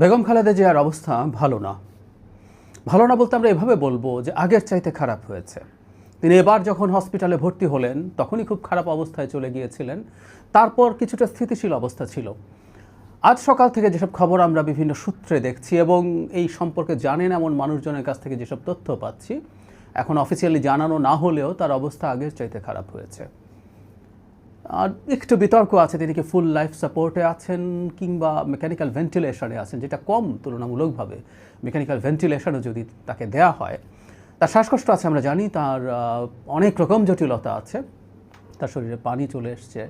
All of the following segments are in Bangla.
বেগম খালেদা জিয়ার অবস্থা ভালো না। ভালো না বলতে আমরা এভাবে বলব যে আগের চাইতে খারাপ হয়েছে। তিনি এবার যখন হসপিটালে ভর্তি হলেন, তখনই খুব খারাপ অবস্থায় চলে গিয়েছিলেন। তারপর কিছুটা স্থিতিশীল অবস্থা ছিল। আজ সকাল থেকে যেসব খবর আমরা বিভিন্ন সূত্রে দেখছি এবং এই সম্পর্কে জানেন এমন মানুষজনের কাছ থেকে যেসব তথ্য পাচ্ছি, এখন অফিসিয়ালি জানানো না হলেও তার অবস্থা আগের চাইতে খারাপ হয়েছে। আর একটু বিতর্ক আছে, তিনি কি ফুল লাইফ সাপোর্টে আছেন কিংবা মেকানিক্যাল ভেন্টিলেশনে আছেন, যেটা কম তুলনামূলকভাবে মেকানিক্যাল ভেন্টিলেশনও যদি তাকে দেয়া হয়। তার শ্বাসকষ্ট আছে, আমরা জানি, তার অনেক রকম জটিলতা আছে। তার শরীরে পানি চলে এসছে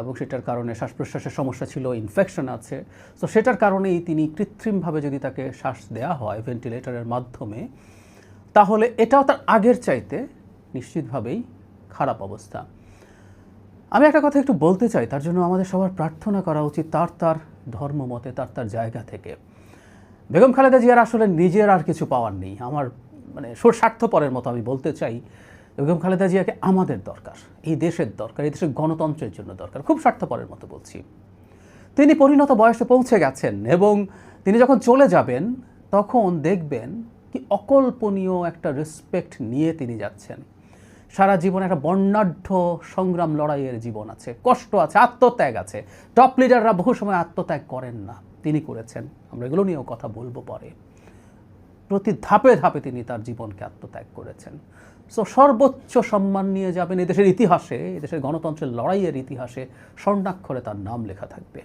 এবং সেটার কারণে শ্বাস প্রশ্বাসের সমস্যা ছিল ইনফেকশন আছে। তো সেটার কারণেই তিনি কৃত্রিমভাবে যদি তাকে শ্বাস দেওয়া হয় ভেন্টিলেটরের মাধ্যমে, তাহলে এটাও তার আগের চাইতে নিশ্চিতভাবেই খারাপ অবস্থা। আমি একটা কথা একটু বলতে চাই, তার জন্য আমাদের সবার প্রার্থনা করা উচিত তার তার ধর্ম মতে, তার তার জায়গা থেকে। বেগম খালেদা জিয়ার আসলে নিজের আর কিছু পাওয়ার নেই। আমার মানে স্বার্থপরের মতো আমি বলতে চাই, বেগম খালেদা জিয়াকে আমাদের দরকার, এই দেশের দরকার, এই দেশের গণতন্ত্রের জন্য দরকার, খুব স্বার্থপরের মতো বলছি। তিনি পরিণত বয়সে পৌঁছে গেছেন এবং তিনি যখন চলে যাবেন, তখন দেখবেন কি অকল্পনীয় একটা রেসপেক্ট নিয়ে তিনি যাচ্ছেন। সারা জীবন একটা বর্ণাঢ্য সংগ্রাম লড়াইয়ের জীবন আছে, কষ্ট আছে, আত্মত্যাগ আছে। টপ লিডাররা বহু সময় আত্মত্যাগ করেন না, তিনি করেছেন। আমরা এগুলো নিয়েও কথা বলব পরে। প্রতি ধাপে ধাপে তিনি তার জীবনকে আত্মত্যাগ করেছেন। সো সর্বোচ্চ সম্মান নিয়ে যাবেন এদেশের ইতিহাসে এদেশের গণতন্ত্রের লড়াইয়ের ইতিহাসে, স্বর্ণাক্ষরে তার নাম লেখা থাকবে।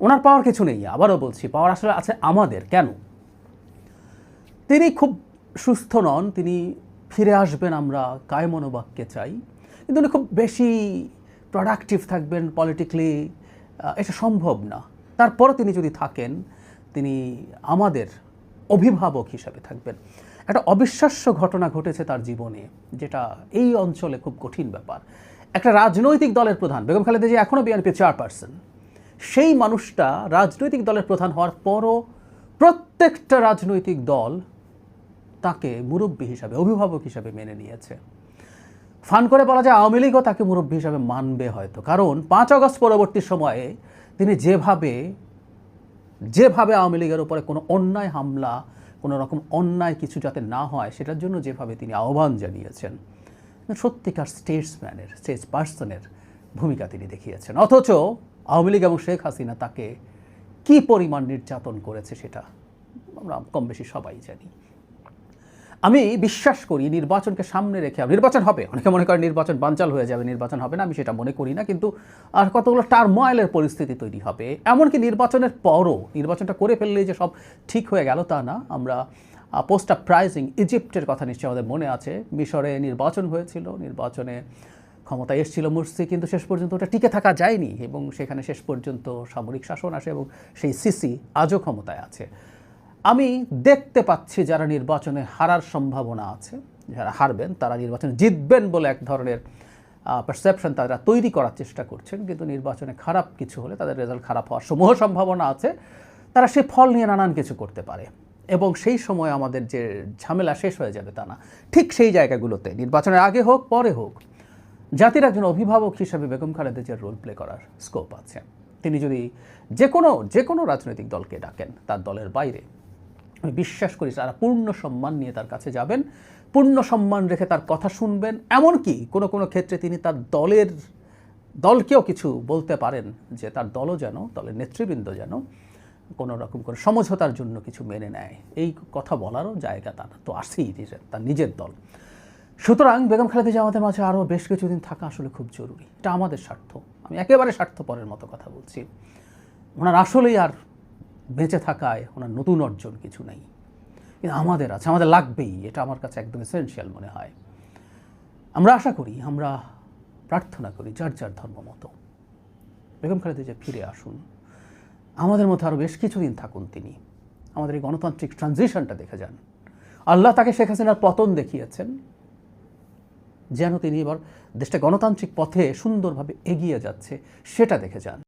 ওনার পাওয়ার কিছু নেই, আবারও বলছি, পাওয়ার আসলে আছে আমাদের। কেন? তিনি খুব সুস্থ নন, তিনি ফিরে আসবেন আমরা কায় মনোবাক্যে চাই। কিন্তু উনি খুব বেশি প্রোডাক্টিভ থাকবেন পলিটিক্যালি এটা সম্ভব না। তারপরও তিনি যদি থাকেন, তিনি আমাদের অভিভাবক হিসাবে থাকবেন। একটা অবিশ্বাস্য ঘটনা ঘটেছে তার জীবনে, যেটা এই অঞ্চলে খুব কঠিন ব্যাপার। একটা রাজনৈতিক দলের প্রধান, বেগম খালেদা জিয়া এখনও বিএনপি চেয়ারপারসন সেই মানুষটা রাজনৈতিক দলের প্রধান হওয়ার পরও প্রত্যেকটা রাজনৈতিক দল তাকে মুরব্বী হিসাবে, অভিভাবক হিসাবে মেনে নিয়েছে। ফান করে বলা যায় আওয়ামী লীগও তাকে মুরব্বী হিসাবে মানবে হয়তো। কারণ পাঁচ আগস্ট পরবর্তী সময়ে তিনি যেভাবে যেভাবে আওয়ামী লীগের উপরে কোনো অন্যায় হামলা, কোনো রকম অন্যায় কিছু যাতে না হয়, সেটার জন্য যেভাবে তিনি আহ্বান জানিয়েছেন, সত্যিকার স্টেটসম্যানের স্টেটস পার্সনের ভূমিকা তিনি দেখিয়েছেন। অথচ আওয়ামী লীগ এবং শেখ হাসিনা তাকে কি পরিমাণ নির্যাতন করেছে সেটা আমরা কম বেশি সবাই জানি। আমি বিশ্বাস করি নির্বাচনকে সামনে রেখে নির্বাচন হবে। অনেকে মনে করে নির্বাচন বানচাল হয়ে যাবে, নির্বাচন হবে না, আমি সেটা মনে করি না, কিন্তু আর কতগুলো টার্ময়েলের পরিস্থিতি তৈরি হবে। এমনকি নির্বাচনের পরও, নির্বাচনটা করে ফেললেই যে সব ঠিক হয়ে গেল তা না। আমরা পোস্ট প্রাইজিং ইজিপ্টের কথা নিশ্চয়ই আমাদের মনে আছে। মিশরে নির্বাচন হয়েছিল, নির্বাচনে ক্ষমতায় এসেছিল মুরসি, কিন্তু শেষ পর্যন্ত ওটা টিকে থাকা যায়নি এবং সেখানে শেষ পর্যন্ত সামরিক শাসন আসে এবং সেই সিসি আজও ক্ষমতায় আছে। আমি দেখতে পাচ্ছি যারা নির্বাচনে হারার সম্ভাবনা আছে, যারা হারবেন, তারা নির্বাচনে জিতবেন বলে এক ধরনের পারসেপশন তারা তৈরি করার চেষ্টা করছেন। কিন্তু নির্বাচনে খারাপ কিছু হলে তাদের রেজাল্ট খারাপ হওয়ার সমূহ সম্ভাবনা আছে। তারা সে ফল নিয়ে নানান কিছু করতে পারে। এবং সেই সময় আমাদের যে ঝামেলা শেষ হয়ে যাবে তা না। ঠিক সেই জায়গাগুলোতে নির্বাচনের আগে হোক, পরে হোক, জাতির একজন অভিভাবক হিসাবে বেগম খালেদা জিয়ার রোল প্লে করার স্কোপ আছে। তিনি যদি যে কোনো যে কোনো রাজনৈতিক দলকে ডাকেন, তার দলের বাইরে আমি বিশ্বাস করি তারা পূর্ণ সম্মান নিয়ে তার কাছে যাবেন, পূর্ণ সম্মান রেখে তার কথা শুনবেন, এমনকি কোনো কোনো ক্ষেত্রে তিনি তার দলের, দলকেও কিছু বলতে পারেন যে তার দলও যেন, দলের নেতৃবৃন্দ যেন কোনো রকম করে সমঝোতার জন্য কিছু মেনে নেয়। এই কথা বলারও জায়গা তার, তো আসেই তার নিজের দল। সুতরাং বেগম খালেদা জিয়া আমাদের মাঝে আরও বেশ কিছুদিন থাকা আসলে খুব জরুরি। এটা আমাদের স্বার্থ। আমি একেবারে স্বার্থপরের মতো কথা বলছি। ওনার আসলেই আর বেঁচে থাকায় ওনার নতুন অর্জন কিছু নেই। কিন্তু আমাদের আছে, আমাদের লাগবেই, এটা আমার কাছে একদম এসেনশিয়াল মনে হয়। আমরা আশা করি, আমরা প্রার্থনা করি যার যার ধর্ম মতো। বেগম খালেদা যে ফিরে আসুন। আমাদের মধ্যে আরও বেশ কিছুদিন থাকুন তিনি। আমাদের এই গণতান্ত্রিক ট্রানজিশনটা দেখে যান। আল্লাহ তাকে শেখ হাসিনার পতন দেখিয়েছেন। যেন তিনি এবার দেশটা গণতান্ত্রিক পথে সুন্দরভাবে এগিয়ে যাচ্ছে, সেটা দেখে যান।